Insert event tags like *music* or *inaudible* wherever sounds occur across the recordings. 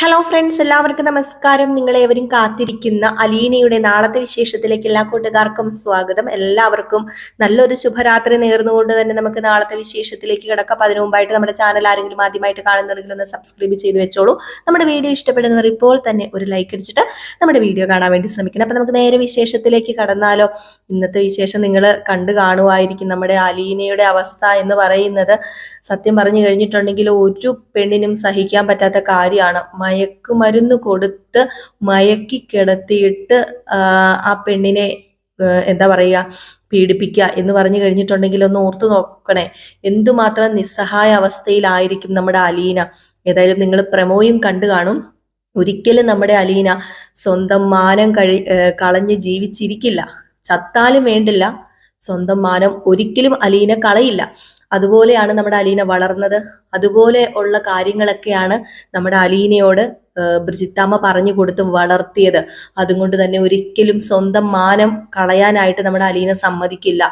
Hello friends എല്ലാവർക്കും നമസ്കാരം. നിങ്ങളേവരും കാത്തിരിക്കുന്ന അലീനയുടെ നാളത്തെ വിശേഷത്തിലേക്ക് എല്ലാ കൂട്ടുകാർക്കും സ്വാഗതം. എല്ലാവർക്കും നല്ലൊരു ശുഭരാത്രി നേർന്നുകൊണ്ട് തന്നെ നമുക്ക് നാളത്തെ വിശേഷത്തിലേക്ക് കിടക്കാം. അതിനു മുമ്പായിട്ട് നമ്മുടെ ചാനൽ ആരെങ്കിലും ആദ്യമായിട്ട് കാണുന്നുണ്ടെങ്കിൽ ഒന്ന് സബ്സ്ക്രൈബ് ചെയ്ത് വെച്ചോളൂ. നമ്മുടെ വീഡിയോ ഇഷ്ടപ്പെടുന്നവർ ഇപ്പോൾ തന്നെ ഒരു ലൈക്ക് അടിച്ചിട്ട് നമ്മുടെ വീഡിയോ കാണാൻ വേണ്ടി ശ്രമിക്കണം. അപ്പൊ നമുക്ക് നേരെ വിശേഷത്തിലേക്ക് കടന്നാലോ. ഇന്നത്തെ വിശേഷം നിങ്ങൾ കണ്ടു കാണുമായിരിക്കും നമ്മുടെ അലീനയുടെ അവസ്ഥ എന്ന് പറയുന്നത്. സത്യം പറഞ്ഞു കഴിഞ്ഞിട്ടുണ്ടെങ്കിൽ ഒരു പെണ്ണിനും സഹിക്കാൻ പറ്റാത്ത കാര്യമാണ്. മയക്കുമരുന്ന് കൊടുത്ത് മയക്കി കിടത്തിയിട്ട് ആ പെണ്ണിനെ എന്താ പറയുക പീഡിപ്പിക്കുക എന്ന് പറഞ്ഞു കഴിഞ്ഞിട്ടുണ്ടെങ്കിൽ ഒന്ന് ഓർത്തു നോക്കണേ. എന്തുമാത്രം നിസ്സഹായ അവസ്ഥയിലായിരിക്കും നമ്മുടെ അലീന. ഏതായാലും നിങ്ങൾ പ്രമോയും കണ്ടു കാണും. ഒരിക്കലും നമ്മുടെ അലീന സ്വന്തം മാനം കഴി കളഞ്ഞ് ജീവിച്ചിരിക്കില്ല. ചത്താലും വേണ്ടില്ല. സ്വന്തം മാനം ഒരിക്കലും അലീന കളയില്ല. അതുപോലെയാണ് നമ്മുടെ അലീന വളർന്നത്. അതുപോലെ ഉള്ള കാര്യങ്ങളൊക്കെയാണ് നമ്മുടെ അലീനയോട് ബ്രിജിത്താമ്മ പറഞ്ഞു കൊടുത്ത് വളർത്തിയത്. അതുകൊണ്ട് തന്നെ ഒരിക്കലും സ്വന്തം മാനം കളയാനായിട്ട് നമ്മുടെ അലീന സമ്മതിക്കില്ല.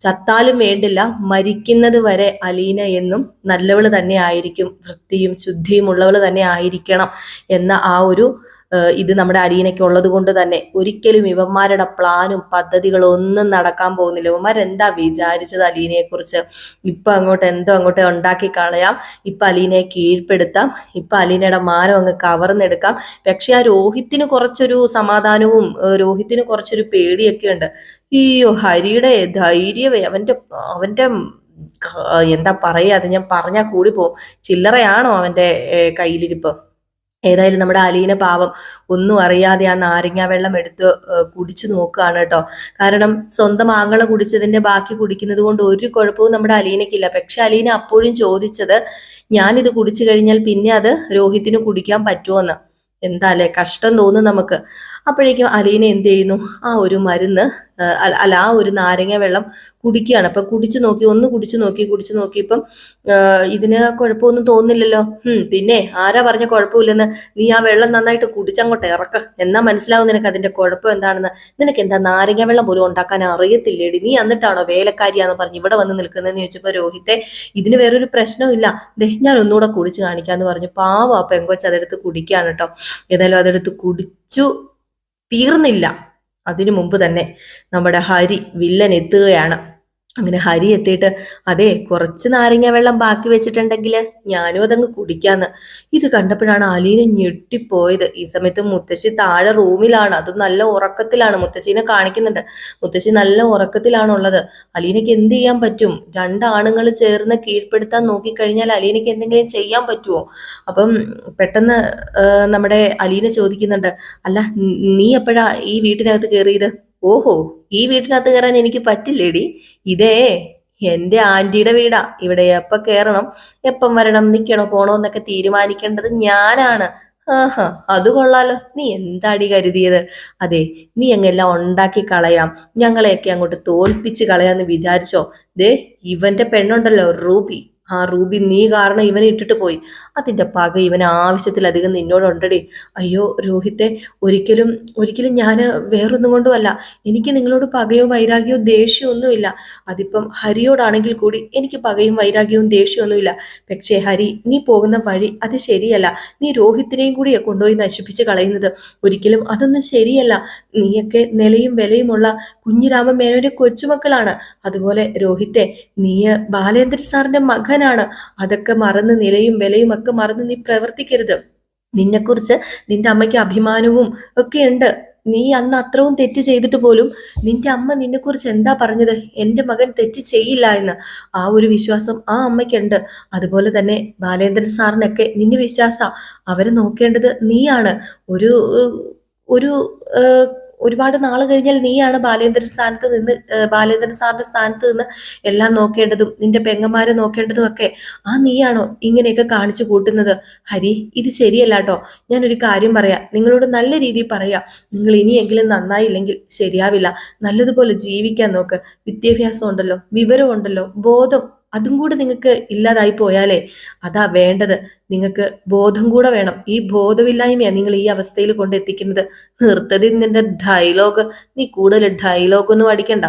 ചത്താലും വേണ്ടില്ല മരിക്കുന്നത് വരെ അലീന എന്നും നല്ലവൾ തന്നെ ആയിരിക്കും വൃത്തിയും ശുദ്ധിയും ഉള്ളവൾ തന്നെ ആയിരിക്കണം എന്ന ആ ഒരു ഇത് നമ്മുടെ അലീനയ്ക്ക് ഉള്ളത് കൊണ്ട് തന്നെ ഒരിക്കലും ഇവന്മാരുടെ പ്ലാനും പദ്ധതികളും ഒന്നും നടക്കാൻ പോകുന്നില്ല. ഇവന്മാർ എന്താ വിചാരിച്ചത് അലീനയെ കുറിച്ച് ഇപ്പൊ അങ്ങോട്ട് എന്തോ അങ്ങോട്ട് ഉണ്ടാക്കി കളയാം. ഇപ്പൊ അലീനയെ കീഴ്പ്പെടുത്താം. ഇപ്പൊ അലീനയുടെ മാനം അങ്ങ് കവർന്നെടുക്കാം. പക്ഷെ ആ രോഹിത്തിന് കുറച്ചൊരു സമാധാനവും രോഹിത്തിന് കുറച്ചൊരു പേടിയൊക്കെ ഉണ്ട്. അയ്യോ ഹരിയുടെ ധൈര്യമേ അവന്റെ അവന്റെ എന്താ പറയാ അത് ഞാൻ പറഞ്ഞാൽ കൂടി പോകും. ചില്ലറയാണോ അവന്റെ കയ്യിലിരിപ്പ്? ഏതായാലും നമ്മുടെ അലീന പാവം ഒന്നും അറിയാതെ ആ നാരങ്ങ വെള്ളം എടുത്ത് കുടിച്ചു നോക്കുകയാണ് കേട്ടോ. കാരണം സ്വന്തം ആങ്ങളെ കുടിച്ചതിന്റെ ബാക്കി കുടിക്കുന്നത് കൊണ്ട് ഒരു കുഴപ്പവും നമ്മുടെ അലീനയ്ക്കില്ല. പക്ഷെ അലീന അപ്പോഴും ചോദിച്ചത് ഞാനിത് കുടിച്ചു കഴിഞ്ഞാൽ പിന്നെ അത് രോഹിത്തിന് കുടിക്കാൻ പറ്റുമോ എന്ന് എന്താ അല്ലെ? കഷ്ടം തോന്നും നമുക്ക്. അപ്പോഴേക്കും അലീന എന്ത് ചെയ്യുന്നു? ആ ഒരു മരുന്ന് അല്ല ആ ഒരു നാരങ്ങ വെള്ളം കുടിക്കുകയാണ്. അപ്പം കുടിച്ചു നോക്കി ഒന്ന് കുടിച്ചു നോക്കി കുടിച്ചു നോക്കിയപ്പം ഇതിന് കുഴപ്പമൊന്നും തോന്നില്ലല്ലോ പിന്നെ ആരാ പറഞ്ഞ കുഴപ്പമില്ലെന്ന്? നീ ആ വെള്ളം നന്നായിട്ട് കുടിച്ചങ്ങോട്ട് ഇറക്ക. എന്നാ മനസ്സിലാവും നിനക്ക് അതിന്റെ കുഴപ്പം എന്താണെന്ന്. നിനക്ക് എന്താ നാരങ്ങ വെള്ളം പോലും ഉണ്ടാക്കാൻ അറിയത്തില്ലേടി? നീ എന്നിട്ടാണോ വേലക്കാരിയാന്ന് പറഞ്ഞ് ഇവിടെ വന്ന് നിൽക്കുന്നതെന്ന് ചോദിച്ചപ്പോൾ രോഹിത്തെ ഇതിന് വേറൊരു പ്രശ്നമില്ല ദേ ഞാൻ ഒന്നുകൂടെ കുടിച്ച് കാണിക്കാന്ന് പറഞ്ഞു പാവം ആ പെങ്കൊച്ച് അതെടുത്ത് കുടിക്കുകയാണ് കേട്ടോ. ഏതായാലും അതെടുത്ത് കുടിച്ചു. തീർന്നില്ല. അതിനു മുമ്പ് തന്നെ നമ്മുടെ ഹരി വില്ലൻ എത്തുകയാണ്. അങ്ങനെ ഹരി എത്തിയിട്ട് അതെ കുറച്ച് നാരങ്ങ വെള്ളം ബാക്കി വെച്ചിട്ടുണ്ടെങ്കിൽ ഞാനും അതങ്ങ് കുടിക്കാന്ന്. ഇത് കണ്ടപ്പോഴാണ് അലീന ഞെട്ടിപ്പോയത്. ഈ സമയത്ത് മുത്തശ്ശി താഴെ റൂമിലാണ്. അതും നല്ല ഉറക്കത്തിലാണ് മുത്തശ്ശീനെ കാണിക്കുന്നുണ്ട്. മുത്തശ്ശി നല്ല ഉറക്കത്തിലാണുള്ളത്. അലീനക്ക് എന്ത് ചെയ്യാൻ പറ്റും? രണ്ടാണുങ്ങൾ ചേർന്ന് കീഴ്പ്പെടുത്താൻ നോക്കിക്കഴിഞ്ഞാൽ അലീനക്ക് എന്തെങ്കിലും ചെയ്യാൻ പറ്റുമോ അപ്പം പെട്ടെന്ന് നമ്മുടെ അലീന ചോദിക്കുന്നുണ്ട് അല്ല നീ എപ്പോഴാ ഈ വീട്ടിനകത്ത് കയറിയത് ഓഹോ ഈ വീട്ടിനകത്ത് കയറാൻ എനിക്ക് പറ്റില്ലേടി? ഇതേ എന്റെ ആന്റിയുടെ വീടാ. ഇവിടെ എപ്പ കയറണം എപ്പം വരണം നിക്കണോ പോണോ എന്നൊക്കെ തീരുമാനിക്കേണ്ടത് ഞാനാണ്. ആഹാ അത് കൊള്ളാലോ. നീ എന്താടി കരുതിയത്? അതെ നീ അങ്ങെല്ലാം ഉണ്ടാക്കി കളയാം. ഞങ്ങളെയൊക്കെ അങ്ങോട്ട് തോൽപ്പിച്ച് കളയാന്ന് വിചാരിച്ചോ? ദേ ഇവന്റെ പെണ്ണുണ്ടല്ലോ റൂബി. ആ റൂബി നീ കാരണം ഇവനെ ഇട്ടിട്ട് പോയി. അതിന്റെ പക ഇവന് ആവശ്യത്തിലധികം നിന്നോടുണ്ടടി. അയ്യോ രോഹിത്തെ ഒരിക്കലും ഒരിക്കലും ഞാൻ വേറൊന്നും കൊണ്ടുമല്ല എനിക്ക് നിങ്ങളോട് പകയോ വൈരാഗ്യമോ ദേഷ്യമോ ഒന്നുമില്ല അതിപ്പം ഹരിയോടാണെങ്കിൽ കൂടി എനിക്ക് പകയും വൈരാഗ്യവും ദേഷ്യമൊന്നുമില്ല. പക്ഷേ ഹരി നീ പോകുന്ന വഴി അത് ശരിയല്ല. നീ രോഹിത്തിനെയും കൂടി കൊണ്ടുപോയി നശിപ്പിച്ച് കളയുന്നത്. ഒരിക്കലും അതൊന്നും ശരിയല്ല. നീയൊക്കെ നിലയും വിലയുമുള്ള കുഞ്ഞിരാമ മേനോന്റെ കൊച്ചുമക്കളാണ്. അതുപോലെ രോഹിത്തെ നീ ബാലേന്ദ്രൻ സാറിന്റെ മകൻ മകനാണ് അതൊക്കെ മറന്ന് നിലയും വിലയും ഒക്കെ മറന്ന് നീ പ്രവർത്തിക്കരുത്. നിന്നെക്കുറിച്ച് നിന്റെ അമ്മയ്ക്ക് അഭിമാനവും ഒക്കെ ഉണ്ട്. നീ അന്ന് അത്രവും തെറ്റ് ചെയ്തിട്ട് പോലും നിന്റെ അമ്മ നിന്നെക്കുറിച്ച് എന്താ പറഞ്ഞത്? എന്റെ മകൻ തെറ്റ് ചെയ്യില്ല എന്ന്. ആ ഒരു വിശ്വാസം ആ അമ്മയ്ക്കുണ്ട്. അതുപോലെ തന്നെ ബാലേന്ദ്രൻ സാറിനൊക്കെ നിന്നെ വിശ്വാസ. അവരെ നോക്കേണ്ടത് നീയാണ്. ഒരു ഒരു ഒരുപാട് നാൾ കഴിഞ്ഞാൽ നീയാണ് ബാലേന്ദ്രൻ സ്ഥാനത്ത് നിന്ന് ബാലേന്ദ്രൻ സാറിന്റെ സ്ഥാനത്ത് നിന്ന് എല്ലാം നോക്കേണ്ടതും നിന്റെ പെങ്ങന്മാരെ നോക്കേണ്ടതും ഒക്കെ ആ നീയാണോ ഇങ്ങനെയൊക്കെ കാണിച്ചു കൂട്ടുന്നത്? ഹരി ഇത് ശരിയല്ല കേട്ടോ ഞാനൊരു കാര്യം പറയാം. നിങ്ങളോട് നല്ല രീതിയിൽ പറയാം. നിങ്ങൾ ഇനിയെങ്കിലും നന്നായില്ലെങ്കിൽ ശരിയാവില്ല. നല്ലതുപോലെ ജീവിക്കാൻ നോക്ക്. വിദ്യാഭ്യാസം ഉണ്ടല്ലോ വിവരം ഉണ്ടല്ലോ ബോധം അതും കൂടെ നിങ്ങൾക്ക് ഇല്ലാതായി പോയാലേ അതാ വേണ്ടത്. നിങ്ങൾക്ക് ബോധം കൂടെ വേണം. ഈ ബോധമില്ലായ്മയാണ് നിങ്ങൾ ഈ അവസ്ഥയിൽ കൊണ്ടെത്തിക്കുന്നത് നിർത്തതി നിന്റെ ഡയലോഗ് നീ കൂടുതൽ ഡയലോഗ് ഒന്നും അടിക്കണ്ട.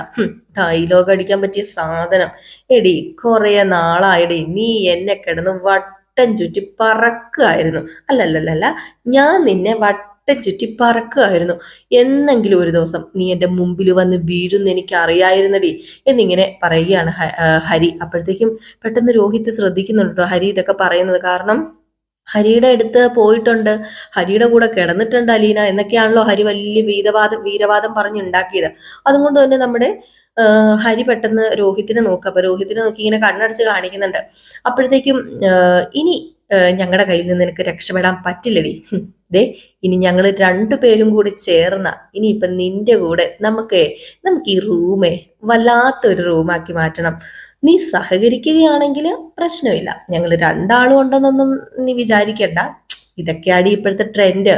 ഡയലോഗ് അടിക്കാൻ പറ്റിയ സാധനം. എടി കുറേ നാളായടി. നീ എന്നെ കിടന്ന് വട്ടം ചുറ്റി പറക്കുകയായിരുന്നു അല്ലല്ലല്ല ഞാൻ നിന്നെ വട്ടം ചുറ്റി പറക്കുകയായിരുന്നു. എന്നെങ്കിലും ഒരു ദിവസം നീ എന്റെ മുമ്പിൽ വന്ന് വീഴുന്ന എനിക്ക് അറിയായിരുന്നടി എന്നിങ്ങനെ പറയുകയാണ് ഹരി. അപ്പോഴത്തേക്കും പെട്ടെന്ന് രോഹിത് ശ്രദ്ധിക്കുന്നുണ്ട് ഹരി ഇതൊക്കെ പറയുന്നത്. കാരണം ഹരിയുടെ അടുത്ത് പോയിട്ടുണ്ട്. ഹരിയുടെ കൂടെ കിടന്നിട്ടുണ്ട് അലീന എന്നൊക്കെയാണല്ലോ ഹരി വലിയ വീരവാദം വീരവാദം പറഞ്ഞുണ്ടാക്കിയത്. അതുകൊണ്ട് തന്നെ നമ്മുടെ ഹരി പെട്ടെന്ന് രോഹിത്തിനെ നോക്കുക അപ്പൊ രോഹിത്തിനെ നോക്കി ഇങ്ങനെ കണ്ണടച്ച് കാണിക്കുന്നുണ്ട്. അപ്പോഴത്തേക്കും ഇനി ഞങ്ങളുടെ കയ്യിൽ നിന്ന് നിനക്ക് രക്ഷപ്പെടാൻ പറ്റില്ലടി. ദേ ഇനി ഞങ്ങൾ രണ്ടുപേരും കൂടി ചേർന്ന ഇനിയിപ്പൊ നിന്റെ കൂടെ നമുക്ക് നമുക്ക് ഈ റൂമേ വല്ലാത്തൊരു റൂമാക്കി മാറ്റണം. നീ സഹകരിക്കുകയാണെങ്കിൽ പ്രശ്നമില്ല. ഞങ്ങൾ രണ്ടാളും ഉണ്ടെന്നൊന്നും നീ വിചാരിക്കണ്ട. ഇതൊക്കെയാണ് ഇപ്പോഴത്തെ ട്രെൻഡ്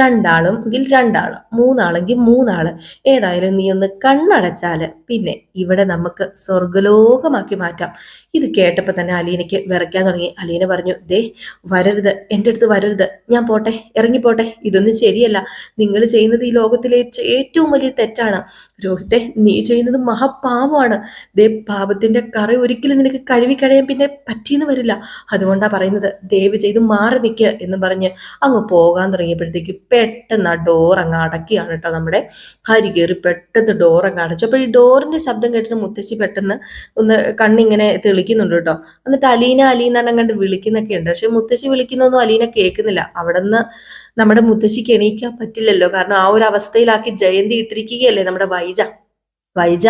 രണ്ടാളും എങ്കിൽ രണ്ടാൾ മൂന്നാളെങ്കിൽ മൂന്നാൾ. ഏതായാലും നീ ഒന്ന് കണ്ണടച്ചാൽ പിന്നെ ഇവിടെ നമുക്ക് സ്വർഗലോകമാക്കി മാറ്റാം. ഇത് കേട്ടപ്പോൾ തന്നെ അലീനയ്ക്ക് വിറയ്ക്കാൻ തുടങ്ങി. അലീന പറഞ്ഞു ദേ വരരുത് എന്റെ അടുത്ത് വരരുത്. ഞാൻ പോട്ടെ ഇറങ്ങിപ്പോട്ടെ ഇതൊന്നും ശരിയല്ല. നിങ്ങൾ ചെയ്യുന്നത് ഈ ലോകത്തിലെ ഏറ്റവും വലിയ തെറ്റാണ്. രോഹിത്തെ നീ ചെയ്യുന്നത് മഹാപാപമാണ്. ദേ പാപത്തിന്റെ കറി ഒരിക്കലും നിനക്ക് കഴുകി കഴിയാൻ പിന്നെ പറ്റിയെന്ന് വരില്ല. അതുകൊണ്ടാണ് പറയുന്നത് ദയവ് ചെയ്ത് മാറി നിൽക്കുക എന്ന് പറഞ്ഞ് അങ്ങ് പോകാൻ തുടങ്ങിയപ്പോഴത്തേക്ക് പെട്ടെന്ന് ആ ഡോർ അങ്ങ് അടക്കിയാണ് കേട്ടോ നമ്മുടെ ഹരി കയറി പെട്ടെന്ന് ഡോർ അങ്ങ് അടച്ചു. അപ്പോൾ ഈ ഡോറിന്റെ ശബ്ദം കേട്ടിട്ട് മുത്തശ്ശി പെട്ടെന്ന് ഒന്ന് കണ്ണിങ്ങനെ തെളിക്കുന്നുണ്ട് കേട്ടോ. എന്നിട്ട് അലീന അലീന കണ്ട് വിളിക്കുന്നൊക്കെ ഉണ്ട്. പക്ഷെ മുത്തശ്ശി വിളിക്കുന്നൊന്നും അലീന കേൾക്കുന്നില്ല. അവിടെ നമ്മുടെ മുത്തശ്ശിക്ക് എണീക്കാൻ പറ്റില്ലല്ലോ. കാരണം ആ ഒരു അവസ്ഥയിലാക്കി ജയന്തി ഇട്ടിരിക്കുകയല്ലേ നമ്മുടെ വൈജ. വൈജ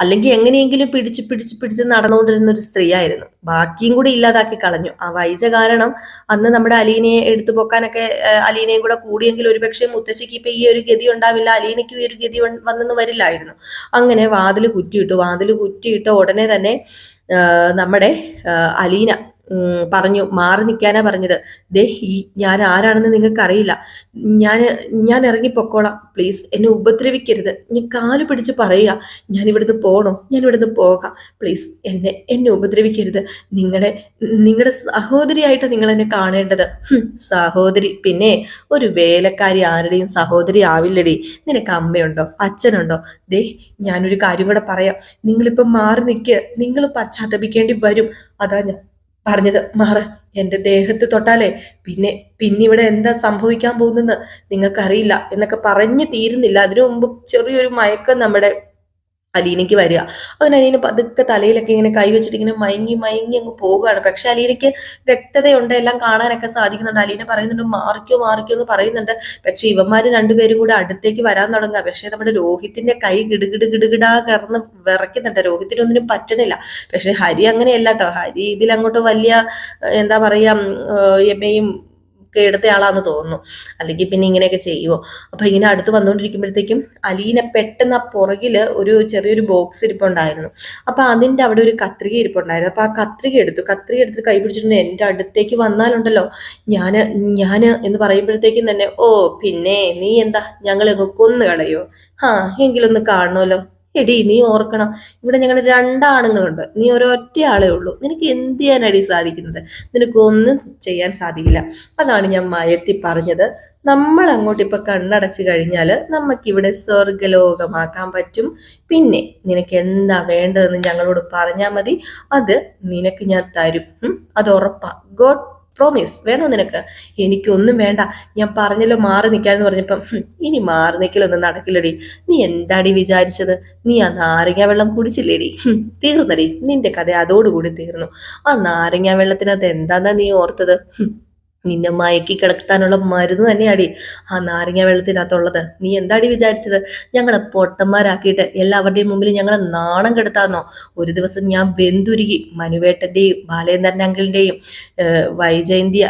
അല്ലെങ്കിൽ എങ്ങനെയെങ്കിലും പിടിച്ച് പിടിച്ച് പിടിച്ച് നടന്നുകൊണ്ടിരുന്ന ഒരു സ്ത്രീയായിരുന്നു. ബാക്കിയും കൂടി ഇല്ലാതാക്കി കളഞ്ഞു. ആ വൈജ കാരണം അന്ന് നമ്മുടെ അലീനയെ എടുത്തു പൊക്കാനൊക്കെ അലീനയും കൂടെ കൂടിയെങ്കിൽ ഒരുപക്ഷെ മുത്തശ്ശിക്ക് ഇപ്പൊ ഈ ഒരു ഗതി ഉണ്ടാവില്ല അലീനയ്ക്കും ഈ ഒരു ഗതി വന്ന് വന്നെന്ന് വരില്ലായിരുന്നു. അങ്ങനെ വാതിൽ കുറ്റിയിട്ടു വാതിൽ കുറ്റിയിട്ട് ഉടനെ തന്നെ നമ്മുടെ അലീന പറഞ്ഞു മാറി നിൽക്കാനാ പറഞ്ഞത്. ദേ ഈ ഞാൻ ആരാണെന്ന് നിങ്ങൾക്ക് അറിയില്ല ഞാൻ ഞാൻ ഇറങ്ങിപ്പൊക്കോളാം പ്ലീസ് എന്നെ ഉപദ്രവിക്കരുത്. ഞാൻ കാൽ പിടിച്ച് പറയുക ഞാൻ ഇവിടുന്ന് പോകണോ ഞാൻ ഇവിടുന്ന് പോകാം. പ്ലീസ് എന്നെ എന്നെ ഉപദ്രവിക്കരുത്. നിങ്ങളുടെ നിങ്ങളുടെ സഹോദരിയായിട്ട് നിങ്ങൾ എന്നെ കാണേണ്ടത് സഹോദരി. പിന്നെ ഒരു വേലക്കാരി ആരുടെയും സഹോദരി ആവില്ലടി. നിനക്ക് അമ്മയുണ്ടോ? അച്ഛനുണ്ടോ? ദേ ഞാനൊരു കാര്യം കൂടെ പറയാം. നിങ്ങളിപ്പം മാറി നിൽക്കുക നിങ്ങൾ പശ്ചാത്തപിക്കേണ്ടി വരും. അതാ ഞാൻ പറഞ്ഞത് മാറ് എന്റെ ദേഹത്ത് തൊട്ടാലേ പിന്നെ പിന്നെ ഇവിടെ എന്താ സംഭവിക്കാൻ പോകുന്നെന്ന് നിങ്ങൾക്കറിയില്ല എന്നൊക്കെ പറഞ്ഞു തീരുന്നില്ല. അതിനു മുമ്പ് ചെറിയൊരു മയക്കം നമ്മുടെ അലീനയ്ക്ക് വരിക. അങ്ങനെ അലീന പതുക്കെ തലയിലൊക്കെ ഇങ്ങനെ കൈവച്ചിട്ട് ഇങ്ങനെ മയങ്ങി മയങ്ങി അങ്ങ് പോവുകയാണ് പക്ഷെ അലീനയ്ക്ക് വ്യക്തതയുണ്ട് എല്ലാം കാണാനൊക്കെ സാധിക്കുന്നുണ്ട്. അലീന പറയുന്നുണ്ട് മാറിക്കോ മാറിക്കോ എന്ന് പറയുന്നുണ്ട്. പക്ഷെ ഇവന്മാര് രണ്ടുപേരും കൂടെ അടുത്തേക്ക് വരാൻ തുടങ്ങുക. പക്ഷെ നമ്മുടെ രോഹിത്തിന്റെ കൈ ഗിടുകിട് ഗിടുകിടാ കിടന്ന് വിറയ്ക്കുന്നുണ്ട്. രോഹിത്തിന് ഒന്നിനും പറ്റണില്ല. പക്ഷെ ഹരി അങ്ങനെയല്ല കേട്ടോ ഹരി ഇതിലങ്ങോട്ട് വലിയ എന്താ പറയാ എമ്മയും എടുത്ത ആളാന്ന് തോന്നുന്നു. അല്ലെങ്കിൽ പിന്നെ ഇങ്ങനെയൊക്കെ ചെയ്യുമോ അപ്പൊ ഇങ്ങനെ അടുത്ത് വന്നുകൊണ്ടിരിക്കുമ്പോഴത്തേക്കും അലീന പെട്ടെന്ന് ആ പുറകിൽ ഒരു ചെറിയൊരു ബോക്സ് ഇരിപ്പുണ്ടായിരുന്നു. അപ്പൊ അതിന്റെ അവിടെ ഒരു കത്രിക ഇരിപ്പുണ്ടായിരുന്നു. അപ്പൊ ആ കത്രിക എടുത്തു. കത്രിക എടുത്തിട്ട് കൈ പിടിച്ചിട്ടുണ്ട്. എന്റെ അടുത്തേക്ക് വന്നാലുണ്ടല്ലോ. ഞാൻ ഞാൻ എന്ന് പറയുമ്പോഴത്തേക്കും തന്നെ ഓ പിന്നെ നീ എന്താ? ഞങ്ങളെ കൊന്നു കളയോ ആ എങ്കിലൊന്ന് കാണണമല്ലോ എടി നീ ഓർക്കണം. ഇവിടെ ഞങ്ങൾ രണ്ടാണുങ്ങളുണ്ട്. നീ ഒരൊറ്റ ആളേ ഉള്ളൂ. നിനക്ക് എന്ത് ചെയ്യാനടി സാധിക്കുന്നത്? നിനക്ക് ഒന്നും ചെയ്യാൻ സാധിക്കില്ല. അതാണ് ഞാൻ മയത്തി പറഞ്ഞത്. നമ്മൾ അങ്ങോട്ട് ഇപ്പൊ കണ്ണടച്ചു കഴിഞ്ഞാൽ നമുക്കിവിടെ സ്വർഗലോകമാക്കാൻ പറ്റും. പിന്നെ നിനക്ക് എന്താ വേണ്ടതെന്ന് ഞങ്ങളോട് പറഞ്ഞാൽ മതി. അത് നിനക്ക് ഞാൻ തരും. അത് ഉറപ്പാ. ഗോഡ് പ്രോമിസ് വേണോ നിനക്ക്? എനിക്കൊന്നും വേണ്ട. ഞാൻ പറഞ്ഞല്ലോ മാറി നിൽക്കാന്ന് പറഞ്ഞപ്പം ഇനി മാറി നിൽക്കലൊന്നും നടക്കില്ലടി. നീ എന്താടി വിചാരിച്ചത്? നീ ആ നാരങ്ങ വെള്ളം കുടിച്ചില്ലേടി? തീർന്നടി. നിന്റെ കഥ അതോടുകൂടി തീർന്നു. ആ നാരങ്ങ വെള്ളത്തിനകത്ത് എന്താന്നാ നീ ഓർത്തത്? നിന്നെ മയക്കി കിടക്കാനുള്ള മരുന്ന് തന്നെയാടി. ആ നാരങ്ങ വെള്ളത്തിനകത്തുള്ളത്. നീ എന്താടി വിചാരിച്ചത്? ഞങ്ങളെ പൊട്ടന്മാരാക്കിയിട്ട് എല്ലാവരുടെയും മുമ്പിൽ ഞങ്ങളെ നാണം കെടുത്താന്നോ? ഒരു ദിവസം ഞാൻ വെന്തുരുകി. മനുവേട്ടന്റെയും ബാലേന്ദ്രൻ അങ്കിളിന്റെയും വൈജയന്തി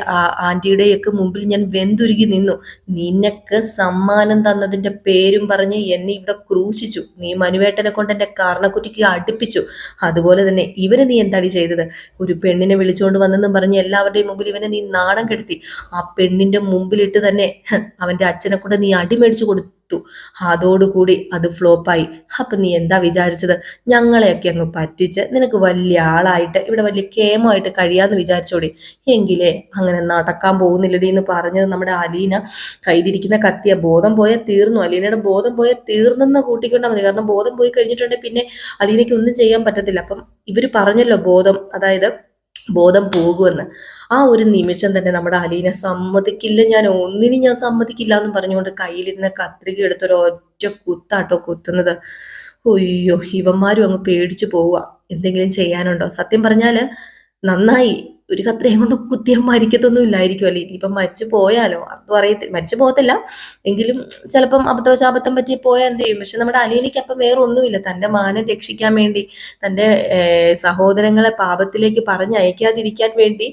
ആന്റിയുടെയും ഒക്കെ മുമ്പിൽ ഞാൻ വെന്തുരുകി നിന്നു. നിനക്ക് സമ്മാനം തന്നതിന്റെ പേരും പറഞ്ഞ് എന്നെ ഇവിടെ ക്രൂശിച്ചു. നീ മനുവേട്ടനെ കൊണ്ട് എന്റെ കാരണക്കുറ്റിക്ക് അടുപ്പിച്ചു. അതുപോലെ തന്നെ ഇവന് നീ എന്താടി ചെയ്തത്? ഒരു പെണ്ണിനെ വിളിച്ചുകൊണ്ട് വന്നെന്നും പറഞ്ഞ് എല്ലാവരുടെയും മുമ്പിൽ ഇവനെ നീ നാണം കെടുത്തി ആ പെണ്ണിന്റെ മുമ്പിലിട്ട് തന്നെ *laughs* അവന്റെ അച്ഛനെ കൊണ്ട് നീ അടിമേടിച്ചു കൊടുത്തു. അതോടുകൂടി അത് ഫ്ലോപ്പായി അപ്പൊ നീ എന്താ വിചാരിച്ചത്? ഞങ്ങളെയൊക്കെ അങ്ങ് പറ്റിച്ച് നിനക്ക് വലിയ ആളായിട്ട് ഇവിടെ വലിയ കേമമായിട്ട് കഴിയാന്ന് വിചാരിച്ചോടി. എങ്കിലേ അങ്ങനെ നടക്കാൻ പോകുന്നില്ലടി എന്ന് പറഞ്ഞത് നമ്മുടെ അലീന. കയ്യിലിരിക്കുന്ന കത്തിയ ബോധം പോയാൽ തീർന്നു. അലീനയുടെ ബോധം പോയാൽ തീർന്നെന്ന് കൂട്ടിക്കൊണ്ടാൽ മതി. കാരണം ബോധം പോയി കഴിഞ്ഞിട്ടുണ്ടെങ്കിൽ പിന്നെ അലീനയ്ക്ക് ഒന്നും ചെയ്യാൻ പറ്റത്തില്ല. അപ്പം ഇവർ പറഞ്ഞല്ലോ ബോധം അതായത് ബോധം പോകുമെന്ന്. ആ ഒരു നിമിഷം തന്നെ നമ്മുടെ അലീനെ സമ്മതിക്കില്ല ഞാൻ ഒന്നിനും ഞാൻ സമ്മതിക്കില്ല എന്ന് പറഞ്ഞുകൊണ്ട് കയ്യിലിരുന്ന കത്രിക എടുത്തൊരു ഒറ്റ കുത്താട്ടോ കുത്തുന്നത്. ഒയ്യോ ഇവന്മാരും അങ്ങ് പേടിച്ചു പോവുക. എന്തെങ്കിലും ചെയ്യാനുണ്ടോ? സത്യം പറഞ്ഞാൽ നന്നായി. ഒരു കത്രയും കൊണ്ട് കുത്തിയാൽ മരിക്കത്തൊന്നും ഇല്ലായിരിക്കും അല്ലേ? ഇനിയിപ്പം മരിച്ചു പോയാലോ? അതും അറിയത്തില്ല മരിച്ചു പോകത്തില്ല. എങ്കിലും ചിലപ്പം അബദ്ധവശാബദ്ധം പറ്റി പോയാൽ എന്ത് ചെയ്യും? പക്ഷെ നമ്മുടെ അനിയനിക്ക് അപ്പം വേറെ ഒന്നുമില്ല തന്റെ മാനം രക്ഷിക്കാൻ വേണ്ടി തന്റെ സഹോദരങ്ങളെ പാപത്തിലേക്ക് പറഞ്ഞയക്കാതിരിക്കാൻ വേണ്ടി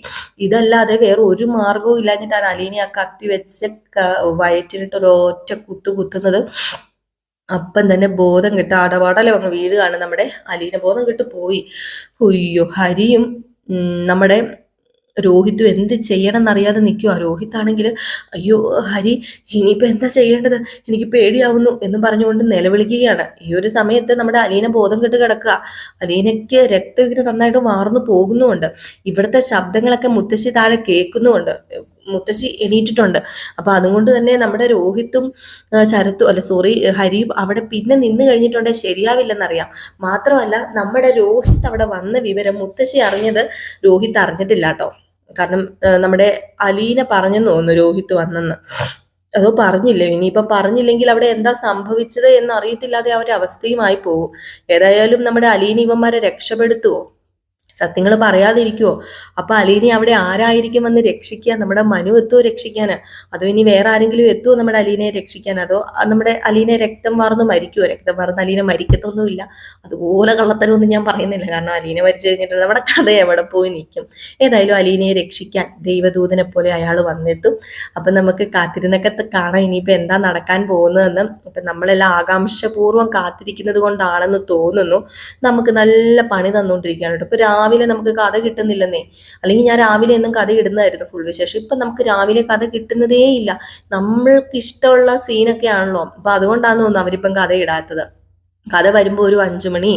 ഇതല്ലാതെ വേറെ ഒരു മാർഗവും ഇല്ലാഞ്ഞിട്ടാണ് അലീനെ ആ കത്തി വെച്ച് വയറ്റിനിട്ട് ഒരൊറ്റ കുത്തു കുത്തുന്നത്. അപ്പം തന്നെ ബോധം കിട്ടുക അടപാടലം അങ്ങ് വീഴുകയാണ്. നമ്മുടെ അലീന ബോധം കിട്ടു പോയി. അയ്യോ ഹരിയും നമ്മുടെ രോഹിത്തും എന്ത് ചെയ്യണം എന്നറിയാതെ നിൽക്കുക രോഹിത് ആണെങ്കിൽ അയ്യോ ഹരി ഇനിയിപ്പോൾ എന്താ ചെയ്യേണ്ടത്? എനിക്ക് പേടിയാവുന്നു എന്ന് പറഞ്ഞുകൊണ്ട് നിലവിളിക്കുകയാണ്. ഈ ഒരു സമയത്ത് നമ്മുടെ അലീന ബോധം കെട്ട് കിടക്കുക. അലീനയ്ക്ക് രക്തം ഇങ്ങനെ നന്നായിട്ട് മാറുന്നു പോകുന്നുമുണ്ട്. ഇവിടുത്തെ ശബ്ദങ്ങളൊക്കെ മുത്തശ്ശി താഴെ കേൾക്കുന്നുമുണ്ട്. മുത്തശ്ശി എണീറ്റിട്ടുണ്ട്. അപ്പൊ അതുകൊണ്ട് തന്നെ നമ്മുടെ രോഹിത്തും ശരത്തും അല്ല സോറി ഹരിയും അവിടെ പിന്നെ നിന്ന് കഴിഞ്ഞിട്ടുണ്ടെങ്കിൽ ശരിയാവില്ലെന്നറിയാം. മാത്രമല്ല നമ്മുടെ രോഹിത് അവിടെ വന്ന വിവരം മുത്തശ്ശി അറിഞ്ഞത് രോഹിത് അറിഞ്ഞിട്ടില്ല കേട്ടോ. കാരണം നമ്മുടെ അലീന പറഞ്ഞെന്ന് തോന്നുന്നു രോഹിത് വന്നെന്ന്. അതോ പറഞ്ഞില്ലേ? ഇനിയിപ്പം പറഞ്ഞില്ലെങ്കിൽ അവിടെ എന്താ സംഭവിച്ചത് എന്ന് അറിയത്തില്ലാതെ അവസ്ഥയുമായി പോകും. ഏതായാലും നമ്മുടെ അലീന ഇവന്മാരെ രക്ഷപ്പെടുത്തുവോ? സത്യങ്ങൾ പറയാതിരിക്കുവോ? അപ്പൊ അലീനി അവിടെ ആരായിരിക്കും വന്ന് രക്ഷിക്കുക നമ്മുടെ മനു എത്തുമോ രക്ഷിക്കാൻ അതോ ഇനി വേറെ ആരെങ്കിലും എത്തുമോ നമ്മുടെ അലീനെ രക്ഷിക്കാൻ? അതോ നമ്മുടെ അലീനെ രക്തം വാർന്ന് മരിക്കുവോ? രക്തം വാർന്ന് അലീനെ മരിക്കത്തൊന്നുമില്ല. അതുപോലെ കള്ളത്തരമൊന്നും ഞാൻ പറയുന്നില്ല. കാരണം അലീനെ മരിച്ചു കഴിഞ്ഞിട്ട് നമ്മുടെ കഥ എവിടെ പോയി നിൽക്കും? ഏതായാലും അലീനയെ രക്ഷിക്കാൻ ദൈവദൂതനെ പോലെ അയാൾ വന്നെത്തും. അപ്പൊ നമുക്ക് കാത്തിരുന്നൊക്കെ കാണാൻ ഇനിയിപ്പോ എന്താ നടക്കാൻ പോകുന്നതെന്ന്. ഇപ്പൊ നമ്മളെല്ലാം ആകാംക്ഷപൂർവം കാത്തിരിക്കുന്നത് കൊണ്ടാണെന്ന് തോന്നുന്നു. നമുക്ക് നല്ല പണി തന്നുകൊണ്ടിരിക്കുകയാണ് ഇപ്പൊ രാവിലെ നമുക്ക് കഥ കിട്ടുന്നില്ലെന്നേ. അല്ലെങ്കിൽ ഞാൻ രാവിലെ എന്നും കഥ ഇടുന്നതായിരുന്നു ഫുൾ വിശേഷം. ഇപ്പൊ നമുക്ക് രാവിലെ കഥ കിട്ടുന്നതേ ഇല്ല നമ്മൾക്ക് ഇഷ്ടമുള്ള സീനൊക്കെ ആണല്ലോ. അപ്പൊ അതുകൊണ്ടാണ് തോന്നുന്നു അവരിപ്പം കഥ ഇടാത്തത്. കഥ വരുമ്പോൾ ഒരു അഞ്ചു മണി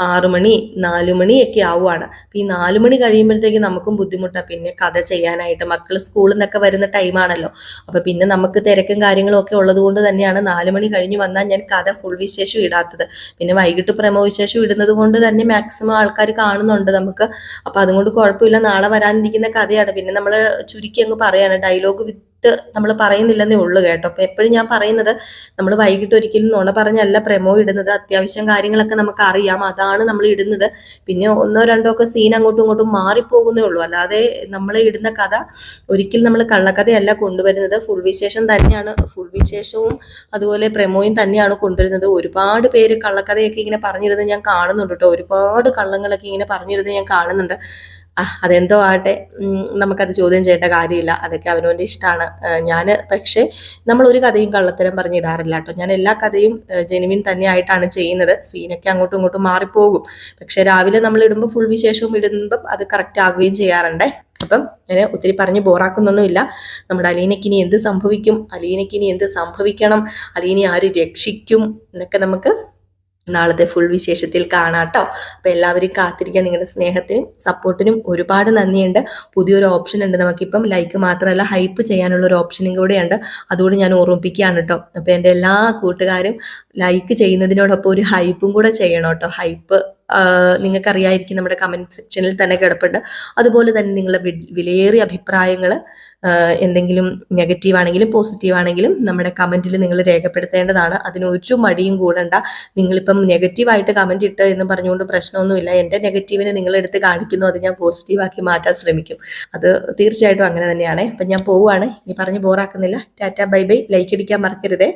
ആറു മണി നാലു മണിയൊക്കെ ആവുകയാണ് അപ്പം ഈ നാലു മണി കഴിയുമ്പോഴത്തേക്ക് നമുക്കും ബുദ്ധിമുട്ടാണ് പിന്നെ കഥ ചെയ്യാനായിട്ട് മക്കൾ സ്കൂളിൽ നിന്നൊക്കെ വരുന്ന ടൈമാണല്ലോ അപ്പം പിന്നെ നമുക്ക് തിരക്കും കാര്യങ്ങളും ഒക്കെ ഉള്ളത് കൊണ്ട് തന്നെയാണ് നാലു മണി കഴിഞ്ഞ് വന്നാൽ ഞാൻ കഥ ഫുൾ വിശേഷം ഇടാത്തത്. പിന്നെ വൈകിട്ട് പ്രമോ വിശേഷം ഇടുന്നത് കൊണ്ട് തന്നെ മാക്സിമം ആൾക്കാർ കാണുന്നുണ്ട് നമുക്ക്. അപ്പം അതുകൊണ്ട് കുഴപ്പമില്ല. നാളെ വരാനിരിക്കുന്ന കഥയാണ്. പിന്നെ നമ്മൾ ചുരുക്കി അങ്ങ് പറയാണ്. ഡയലോഗ് വിത്ത് നമ്മൾ പറയുന്നില്ലെന്നേ ഉള്ളൂ കേട്ടോ. അപ്പൊ എപ്പോഴും ഞാൻ പറയുന്നത് നമ്മൾ വൈകിട്ട് ഒരിക്കലും നുണ പറഞ്ഞല്ല പ്രമോ ഇടുന്നത് അത്യാവശ്യം കാര്യങ്ങളൊക്കെ നമുക്ക് അറിയാം. അതാണ് നമ്മൾ ഇടുന്നത്. പിന്നെ ഒന്നോ രണ്ടോ ഒക്കെ സീൻ അങ്ങോട്ടും ഇങ്ങോട്ടും മാറിപ്പോകുന്നേ ഉള്ളൂ. അല്ലാതെ നമ്മൾ ഇടുന്ന കഥ ഒരിക്കലും നമ്മൾ കള്ളക്കഥയല്ല കൊണ്ടുവരുന്നത്. ഫുൾ വിശേഷം തന്നെയാണ്. ഫുൾ വിശേഷവും അതുപോലെ പ്രമോയും തന്നെയാണ് കൊണ്ടുവരുന്നത്. ഒരുപാട് പേര് കള്ളക്കഥയൊക്കെ ഇങ്ങനെ പറഞ്ഞിരുന്നത് ഞാൻ കാണുന്നുണ്ട് കേട്ടോ. ഒരുപാട് കള്ളങ്ങളൊക്കെ ഇങ്ങനെ പറഞ്ഞിരുന്നത് ഞാൻ കാണുന്നുണ്ട്. അതെന്തോ ആകട്ടെ. നമുക്കത് ചോദ്യം ചെയ്യേണ്ട കാര്യമില്ല. അതൊക്കെ അവനവന്റെ ഇഷ്ടമാണ് ഞാൻ പക്ഷേ നമ്മൾ ഒരു കഥയും കള്ളത്തരം പറഞ്ഞിടാറില്ല കേട്ടോ. ഞാൻ എല്ലാ കഥയും ജെനുവിൻ തന്നെയായിട്ടാണ് ചെയ്യുന്നത്. സീനൊക്കെ അങ്ങോട്ടും ഇങ്ങോട്ടും മാറിപ്പോകും. പക്ഷേ രാവിലെ നമ്മൾ ഇടുമ്പോൾ ഫുൾ വിശേഷവും ഇടുമ്പം അത് കറക്റ്റ് ആകുകയും ചെയ്യാറുണ്ട്. അപ്പം ഞാൻ ഒത്തിരി പറഞ്ഞ് ബോറാക്കുന്നൊന്നുമില്ല. നമ്മുടെ അലീനക്കിനി എന്ത് സംഭവിക്കും? അലീനക്കിനി എന്ത് സംഭവിക്കണം? അലീനി ആര് രക്ഷിക്കും? എന്നൊക്കെ നമുക്ക് നാളത്തെ ഫുൾ വിശേഷത്തിൽ കാണാട്ടോ. അപ്പൊ എല്ലാവരും കാത്തിരിക്കാൻ നിങ്ങളുടെ സ്നേഹത്തിനും സപ്പോർട്ടിനും ഒരുപാട് നന്ദിയുണ്ട്. പുതിയൊരു ഓപ്ഷൻ ഉണ്ട് നമുക്കിപ്പം. ലൈക്ക് മാത്രമല്ല ഹൈപ്പ് ചെയ്യാനുള്ള ഒരു ഓപ്ഷനും കൂടെയുണ്ട്. അതുകൊണ്ട് ഞാൻ ഓർമ്മിപ്പിക്കുകയാണ് കേട്ടോ. അപ്പൊ എന്റെ എല്ലാ കൂട്ടുകാരും ലൈക്ക് ചെയ്യുന്നതിനോടൊപ്പം ഒരു ഹൈപ്പും കൂടെ ചെയ്യണം കേട്ടോ. ഹൈപ്പ് നിങ്ങൾക്കറിയായിരിക്കും നമ്മുടെ കമന്റ് സെക്ഷനിൽ തന്നെ കിടപ്പുണ്ട്. അതുപോലെ തന്നെ നിങ്ങളുടെ വിലയേറിയ അഭിപ്രായങ്ങൾ എന്തെങ്കിലും നെഗറ്റീവ് ആണെങ്കിലും പോസിറ്റീവ് ആണെങ്കിലും നമ്മുടെ കമന്റിൽ നിങ്ങൾ രേഖപ്പെടുത്തേണ്ടതാണ്. അതിനൊരു മടിയും കൂടണ്ട. നിങ്ങളിപ്പം നെഗറ്റീവായിട്ട് കമന്റ് ഇട്ട് എന്ന് പറഞ്ഞുകൊണ്ട് പ്രശ്നമൊന്നുമില്ല. എന്റെ നെഗറ്റീവിനെ നിങ്ങളെടുത്ത് കാണിക്കുന്നു. അത് ഞാൻ പോസിറ്റീവാക്കി മാറ്റാൻ ശ്രമിക്കും. അത് തീർച്ചയായിട്ടും അങ്ങനെ തന്നെയാണ്. അപ്പം ഞാൻ പോവുകയാണ് ഇനി പറഞ്ഞ് ബോറാക്കുന്നില്ല ടാറ്റ ബൈ ബൈ. ലൈക്ക് അടിക്കാൻ മറക്കരുതേ.